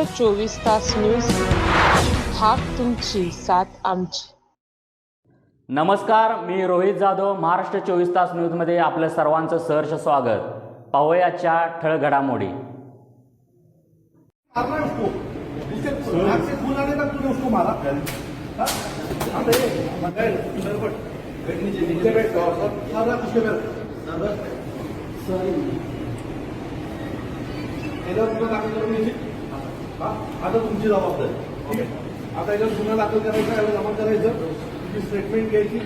महाराष्ट्र चोवीस तास न्यूज हाक तुमची साथ आमची. नमस्कार मी रोहित जाधव महाराष्ट्र चोवीस तास न्यूजमध्ये आपलं सर्वांचं सहर्ष स्वागत. पाहूयाच्या ठळक घडामोडी आता तुमची जबाबदारी ठीक आहे आता याच्यावर गुन्हा दाखल करायचा याला जमा करायचं तुमची स्टेटमेंट घ्यायची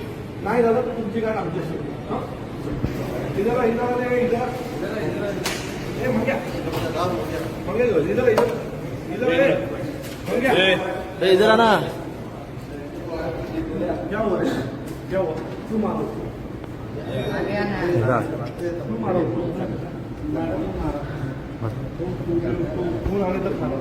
नाही झालं तर तुमची काय आमच्याशी हा? इधर आ, इधर आ, इधर आ. ए, मंग्या. मंग्या इधर आ, इधर इधर आ, ए. मंग्या. इधर आना क्या हुआ रे? क्या हुआ क्यों मारो क्यों मारो खून आले तर खाणार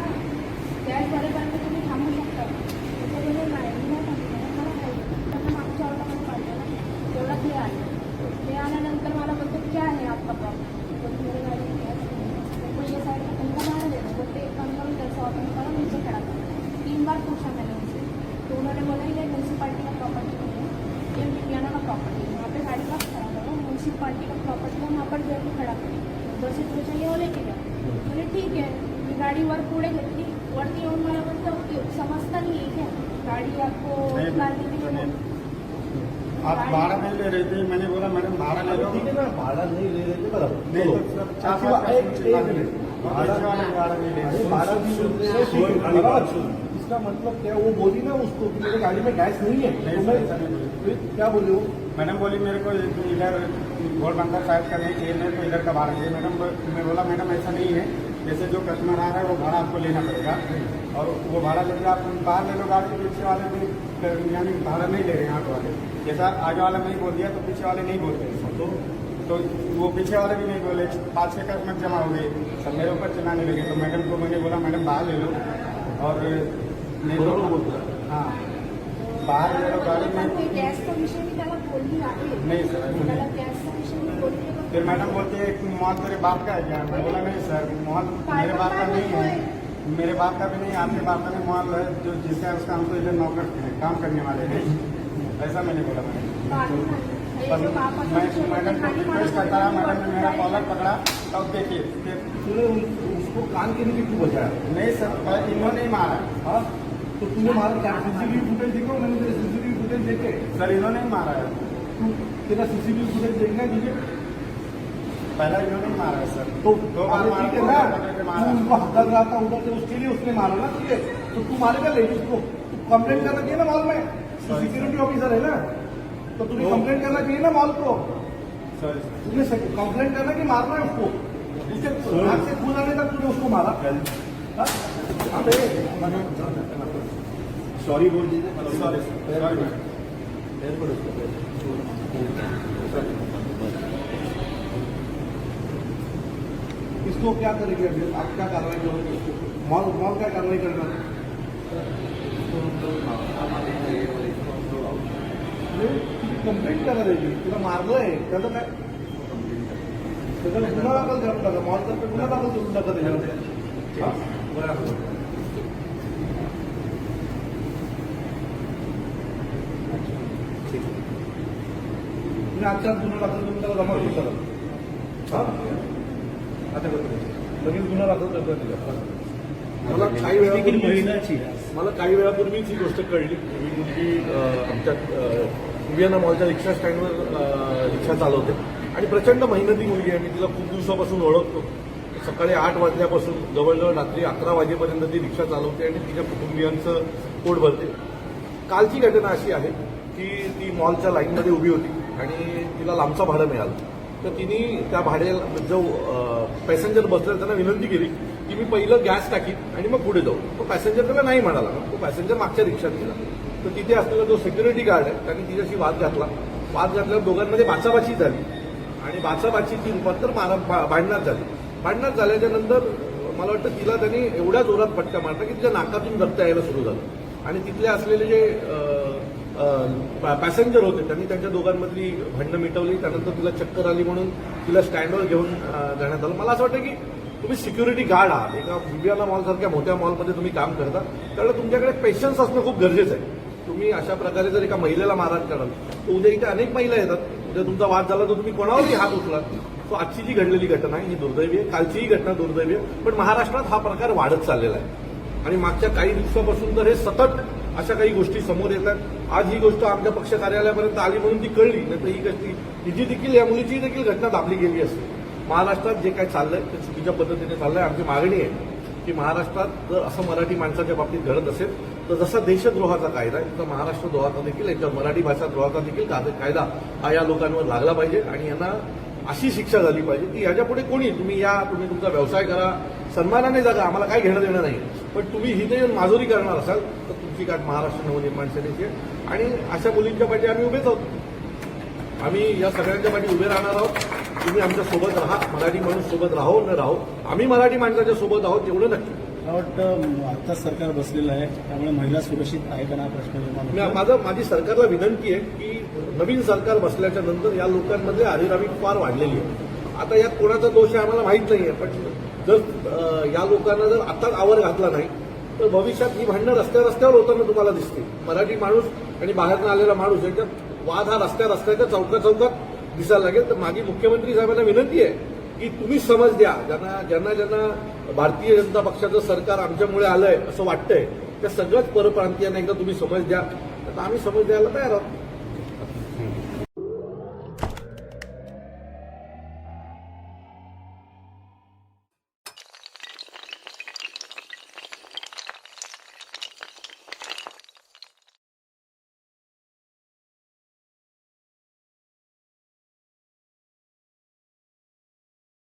उन्होंने बोला ये म्यूनसिपाली का प्रॉपर्टी नहीं है ये मिपियाना का प्रॉपर्टी है। वहाँ पे गाड़ी का खड़ा करो म्यूनसिपाली का प्रॉपर्टी है वहाँ पर जो है खड़ा करो दो से तुझे चाहिए वो लेके जाओ बोले ठीक आहे मी गाडी वर पुढे घेतली वरती येऊन मला बोलतो समजता नहीं है क्या? गाड़ी आपको के आप भाड़ा नहीं ले रहे थे मैंने बोला मैडम भाड़ा ले लो। ठीक है ना भाड़ा नहीं ले रहे थे बराबर नहीं, एक मिनट। भाड़ा नहीं ले रहे। इसका मतलब क्या वो बोली ना उसको कि मेरे गाड़ी में गैस नहीं है। नहीं, तो सर, मैं-। फिर क्या बोले वो? मैडम बोली मेरे को इधर गोलबंदा साइड का नहीं चाहिए मेरे को इधर का भाड़ा चाहिए मैडम मैं बोला मैडम ऐसा नहीं है। जैसे जो कस्टमर आ रहा है वो भाड़ा आपको लेना पड़ेगा। और वो भाड़ा लेकर आप बाहर ले लो गाड़ी पीछे वाले भी यानी भाड़ा नहीं ले रहे हैं ऑटो वाले। जैसा आगे वाला नहीं बोल दिया तो पीछे वाले नहीं बोलते तो तो वो पीछे वाले भी नहीं बोले। पाँच छः कस्टमर जमा हो गए। सब मेरे ऊपर चलाने लगे। तो मैडम को मैंने बोला मैडम बाहर ले लो। और गाड़ी नहीं सर, फिर मैडम बोलते है मॉल तेरे बाप का है क्या मैं बोला नहीं सर मॉल मेरे बाप का नहीं है। मेरे बाप का भी नहीं आपके बाप का नहीं मॉल है जो जिसका है उसका हम तो इधर नौकर हैं काम करने वाले हैं। ऐसा मैंने बोला बापाचा मैं मैडम को रिक्वेस्ट करता रहा मैडम ने मेरा कॉलर पकड़ा तब देखिए उसको कान के नीचे क्यों बजाया नहीं सर इन्होंने ही मारा हाँ? तो तूने मारा क्या? सीसीटीवी फुटेज देखो मैंने तेरे सीसीटीवी फुटेज देखे। सर इन्होंने ही मारा है। तू तेरा सीसीटीवी फुटेज देखना तुझे? पहला इन्होंने मारा है सर। तो दो बार अरे मारा ठीक है ना? तू उनको हकदार रहा था उधर से उसके लिए उसने मारा ना ठीक है तो तू मारेगा लेडीज़ को। तू कंप्लेंट करना चाहिए ना मॉल में। सिक्योरिटी ऑफिसर है ना? तो तुझे कंप्लेंट करना चाहिए ना मॉल को। सर तूने कंप्लेंट करना कि मारना है उसको। उसके नाक से खून आने तक तूने उसको मारा। हाँ? सॉरी बोल दीजिए। सॉरी इसको क्या करेंगे अभी? आप क्या कार्रवाई करोगे मॉल मॉल क्या कार्रवाई करना कंप्लेंट करा द्यायची तुला मारलंय त्याचं काय त्याच्यावर गुन्हा दाखल करून टाका मॉलतर्फे गुन्हा दाखल करून टाका त्याच्यावर तुम्ही आजच्या गुन्हा दाखल करून त्याला जमा शकता हा? आता करतो. लगेच गुन्हा दाखल करतो मला काही वेळापूर्वी मला काही वेळापूर्वीच ही गोष्ट कळली. ही मुलगी आमच्या विवियाना मॉलच्या रिक्षा स्टँडवर रिक्षा चालवते. आणि प्रचंड मेहनती मुलगी आहे. मी तिला खूप दिवसापासून ओळखतो. सकाळी आठ वाजल्यापासून जवळजवळ रात्री अकरा वाजेपर्यंत ती रिक्षा चालवते आणि तिच्या कुटुंबियांचं पोट भरते. कालची घटना अशी आहे की ती मॉलच्या लाईनमध्ये उभी होती आणि तिला लांबचा भाडं मिळालं. तर तिने त्या भाड्याला जो पॅसेंजर बसला त्यांना विनंती केली की मी पहिलं गॅस टाकीन आणि मग पुढे जाऊ. तो पॅसेंजर त्याला नाही म्हणाला. तो पॅसेंजर मागच्या रिक्षात गेला. तर तिथे असलेला जो सिक्युरिटी गार्ड आहे त्याने तिच्याशी वाद घातला. वाद घातल्यावर दोघांमध्ये बाचाबाची झाली आणि बाचाबाचीची रूपांतर मारा भा- भांडणात झाली. भांडणात झाल्याच्यानंतर मला वाटतं तिला त्यांनी एवढ्या जोरात फटका मारला की तिच्या नाकातून रक्त यायला सुरू झालं. आणि तिथले असलेले जे पॅसेंजर होते त्यांनी त्यांच्या दोघांमधली भांडणं मिटवली. त्यानंतर तिला चक्कर आली म्हणून तिला स्टँडवर घेऊन जाण्यात आलं. मला असं वाटतं की तुम्ही सिक्युरिटी गार्ड आहात. एका विवियाना मॉलसारख्या मोठ्या मॉलमध्ये तुम्ही काम करता. त्यामुळे तुमच्याकडे पेशन्स असणं खूप गरजेचं आहे. तुम्ही अशा प्रकारे जर एका महिलेला मारहाण कराल तर उद्या इथे अनेक महिला येतात. उद्या तुमचा वाद झाला तर तुम्ही कोणावरही हात उचलात सो आजची जी घडलेली घटना आहे ही दुर्दैवी आहे. कालचीही घटना दुर्दैवी आहे. पण महाराष्ट्रात हा प्रकार वाढत चाललेला आहे. आणि मागच्या काही दिवसापासून तर हे सतत अशा काही गोष्टी समोर येतात आज ही गोष्ट आमच्या पक्ष कार्यालयापर्यंत आली म्हणून ती कळली. नाही तर ही गोष्टी हिची देखील या मुलीची देखील घटना दाबली गेली असते. महाराष्ट्रात जे काय चाललंय ते चुकीच्या पद्धतीने चाललंय. आमची मागणी आहे की महाराष्ट्रात जर असं मराठी माणसाच्या बाबतीत घडत असेल तर जसा देशद्रोहाचा कायदा आहे तसा महाराष्ट्र द्रोहाचा देखील याच्यावर मराठी भाषा द्रोहाचा देखील कायदा हा या लोकांवर लागला पाहिजे. आणि यांना अशी शिक्षा झाली पाहिजे की याच्यापुढे कोणी? तुम्ही या तुम्ही तुमचा व्यवसाय करा. सन्मानाने जागा आम्हाला काही घेणं देणं नाही. पण तुम्ही हिथे येऊन माजुरी करणार असाल तर तुमची काय महाराष्ट्र नवनिर्माण सेनेची आणि अशा मुलींच्या पाठी आम्ही उभेच आहोत. आम्ही या सगळ्यांच्या पाठी उभे राहणार आहोत. तुम्ही आमच्यासोबत राहा. मराठी माणूस सोबत राहो न राहो. आम्ही मराठी माणसाच्या सोबत आहोत तेवढं नक्की. मला वाटतं आत्ताच सरकार बसलेलं आहे त्यामुळे महिला सुरक्षित आहे का ना हा प्रश्न निर्माण माझं माझी सरकारला विनंती आहे की नवीन सरकार बसल्याच्या नंतर या लोकांमध्ये अरिरावी फार वाढलेली आहे. आता यात कोणाचा दोष आहे आम्हाला माहीत नाही आहे पण जर या लोकांना जर आताच आवर घातला नाही तर भविष्यात ही भांडणं रस्त्या रस्त्यावर होताना तुम्हाला दिसते मराठी माणूस आणि बाहेरनं आलेला माणूस याच्यात वाद हा रस्त्या रस्त्याच्या चौका चौकात दिसायला लागेल. तर माझी मुख्यमंत्री साहेबांना विनंती आहे की तुम्ही समज द्या ज्यांना ज्यांना ज्यांना भारतीय जनता पक्षाचं सरकार आमच्यामुळे आलंय असं वाटतंय त्या सगळ्याच परप्रांतीयांना एकदा तुम्ही समज द्या. आता आम्ही समज द्यायला तयार आहोत.